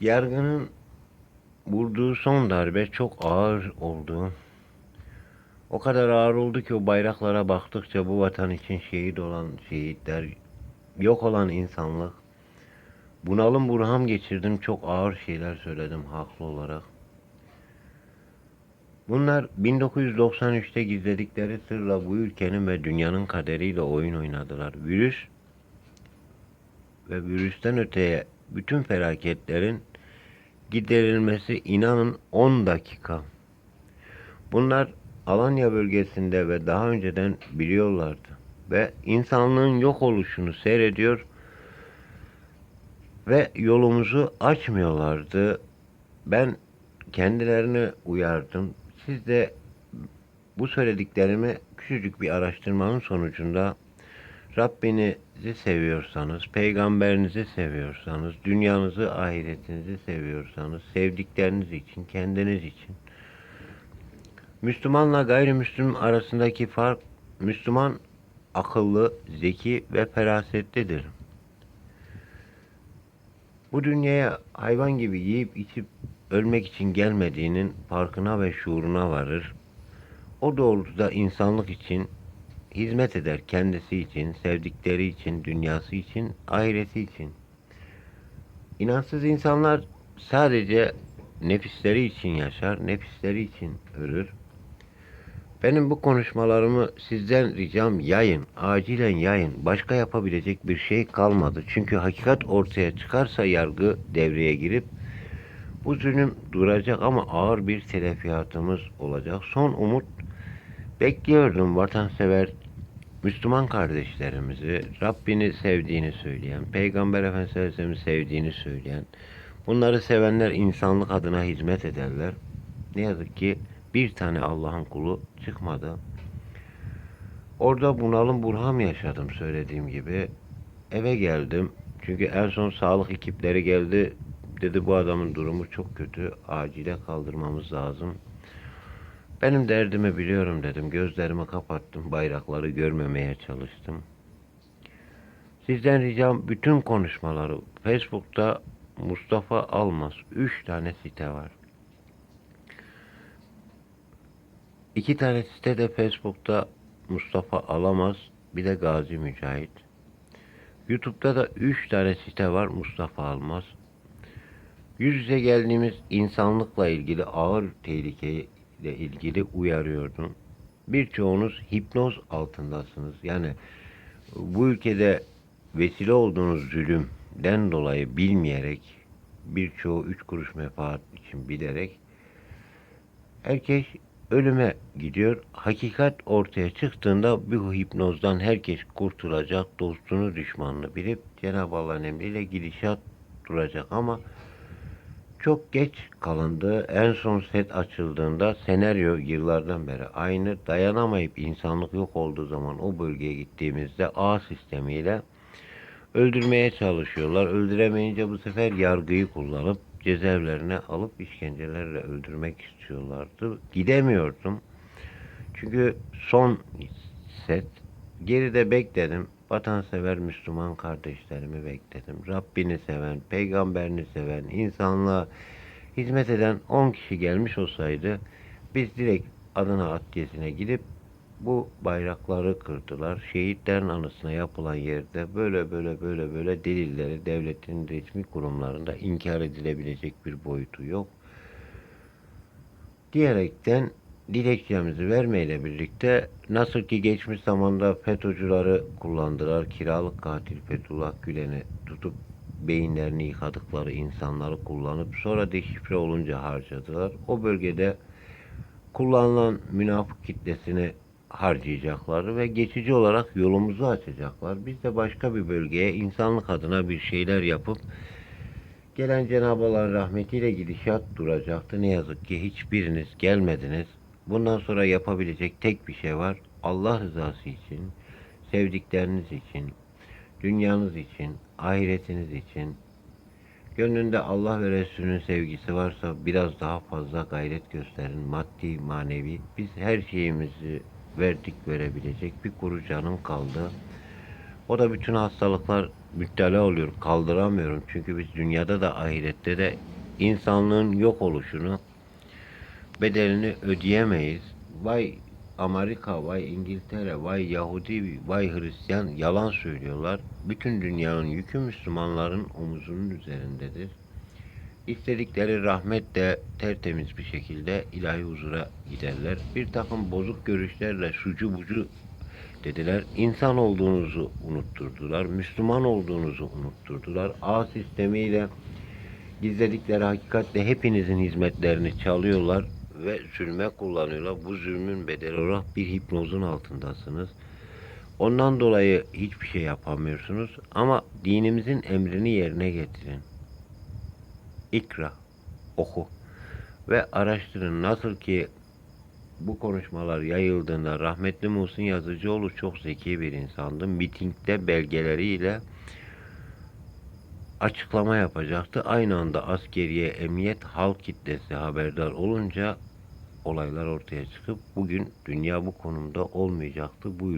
Yargının vurduğu son darbe çok ağır oldu. O kadar ağır oldu ki o bayraklara baktıkça bu vatan için şehit olan şehitler, yok olan insanlık. Bunalım burham geçirdim. Çok ağır şeyler söyledim haklı olarak. Bunlar 1993'te gizledikleri sırla bu ülkenin ve dünyanın kaderiyle oyun oynadılar. Virüs ve virüsten öteye bütün felaketlerin giderilmesi inanın 10 dakika. Bunlar Alanya bölgesinde ve daha önceden biliyorlardı. Ve insanlığın yok oluşunu seyrediyor ve yolumuzu açmıyorlardı. Ben kendilerini uyardım. Siz de bu söylediklerimi küçücük bir araştırmanın sonucunda Rabbinizi seviyorsanız, peygamberinizi seviyorsanız, dünyanızı, ahiretinizi seviyorsanız, sevdikleriniz için, kendiniz için. Müslümanla gayrimüslim arasındaki fark, Müslüman akıllı, zeki ve ferasetlidir. Bu dünyaya hayvan gibi yiyip içip ölmek için gelmediğinin farkına ve şuuruna varır. O doğrultuda insanlık için hizmet eder kendisi için, sevdikleri için, dünyası için, ahireti için. İnansız insanlar sadece nefisleri için yaşar, nefisleri için ölür. Benim bu konuşmalarımı sizden ricam yayın, acilen yayın. Başka yapabilecek bir şey kalmadı. Çünkü hakikat ortaya çıkarsa yargı devreye girip bu zulüm duracak ama ağır bir telafiyatımız olacak. Son umut bekliyordum vatansever Müslüman kardeşlerimizi, Rabbini sevdiğini söyleyen, Peygamber Efendimiz'i sevdiğini söyleyen, bunları sevenler insanlık adına hizmet ederler. Ne yazık ki bir tane Allah'ın kulu çıkmadı. Orada bunalım burham yaşadım söylediğim gibi. Eve geldim. Çünkü en son sağlık ekipleri geldi. Dedi bu adamın durumu çok kötü. Acile kaldırmamız lazım. Benim derdimi biliyorum dedim. Gözlerimi kapattım. Bayrakları görmemeye çalıştım. Sizden ricam bütün konuşmaları Facebook'ta Mustafa Almaz 3 tane site var. İki tane site de Facebook'ta Mustafa Alamaz bir de Gazi Mücahit. YouTube'da da 3 tane site var Mustafa Almaz. Yüz yüze geldiğimiz insanlıkla ilgili ağır tehlikeyle ilgili uyarıyordum. Birçoğunuz hipnoz altındasınız. Yani bu ülkede vesile olduğunuz zulümden dolayı bilmeyerek birçoğu üç kuruş menfaat için bilerek herkes ölüme gidiyor. Hakikat ortaya çıktığında bu hipnozdan herkes kurtulacak. Dostunu düşmanını bilip Cenab-ı Allah'ın emriyle gidişat duracak ama çok geç kalındı. En son set açıldığında senaryo yıllardan beri aynı. Dayanamayıp insanlık yok olduğu zaman o bölgeye gittiğimizde A sistemiyle öldürmeye çalışıyorlar. Öldüremeyince bu sefer yargıyı kullanıp cezaevlerine alıp işkencelerle öldürmek istiyorlardı. Gidemiyordum. Çünkü son set geride bekledim. Vatansever Müslüman kardeşlerimi bekledim. Rabbini seven, peygamberini seven, insanlığa hizmet eden 10 kişi gelmiş olsaydı biz direkt Adana Adliyesi'ne gidip bu bayrakları kırdılar. Şehitlerin anısına yapılan yerde böyle böyle böyle böyle delilleri devletin resmi kurumlarında inkar edilebilecek bir boyutu yok. Diyerekten dilekçemizi vermeyle birlikte nasıl ki geçmiş zamanda FETÖ'cüleri kullandılar. Kiralık katil Fethullah Gülen'i tutup beyinlerini yıkadıkları insanları kullanıp sonra deşifre olunca harcadılar. O bölgede kullanılan münafık kitlesini harcayacaklar ve geçici olarak yolumuzu açacaklar. Biz de başka bir bölgeye insanlık adına bir şeyler yapıp gelen Cenab-ı Allah'ın rahmetiyle gidişat duracaktı. Ne yazık ki hiçbiriniz gelmediniz. Bundan sonra yapabilecek tek bir şey var. Allah rızası için, sevdikleriniz için, dünyanız için, ahiretiniz için, gönlünde Allah ve Resulünün sevgisi varsa biraz daha fazla gayret gösterin. Maddi, manevi. Biz her şeyimizi verdik verebilecek bir kuru canım kaldı. O da bütün hastalıklar müptela oluyor. Kaldıramıyorum. Çünkü biz dünyada da ahirette de insanlığın yok oluşunu bedelini ödeyemeyiz. Vay Amerika, vay İngiltere, vay Yahudi, vay Hristiyan yalan söylüyorlar. Bütün dünyanın yükü Müslümanların omuzunun üzerindedir. İstedikleri rahmetle tertemiz bir şekilde ilahi huzura giderler. Bir takım bozuk görüşlerle şucu bucu dediler. İnsan olduğunuzu unutturdular. Müslüman olduğunuzu unutturdular. A sistemiyle gizledikleri hakikatle hepinizin hizmetlerini çalıyorlar ve zulme kullanıyorlar. Bu zulmün bedeli olarak bir hipnozun altındasınız. Ondan dolayı hiçbir şey yapamıyorsunuz ama dinimizin emrini yerine getirin. İkra, oku ve araştırın. Nasıl ki bu konuşmalar yayıldığında rahmetli Muhsin Yazıcıoğlu çok zeki bir insandı. Mitingde belgeleriyle açıklama yapacaktı. Aynı anda askeriye, emniyet, halk kitlesi haberdar olunca olaylar ortaya çıkıp bugün dünya bu konumda olmayacaktı. Bu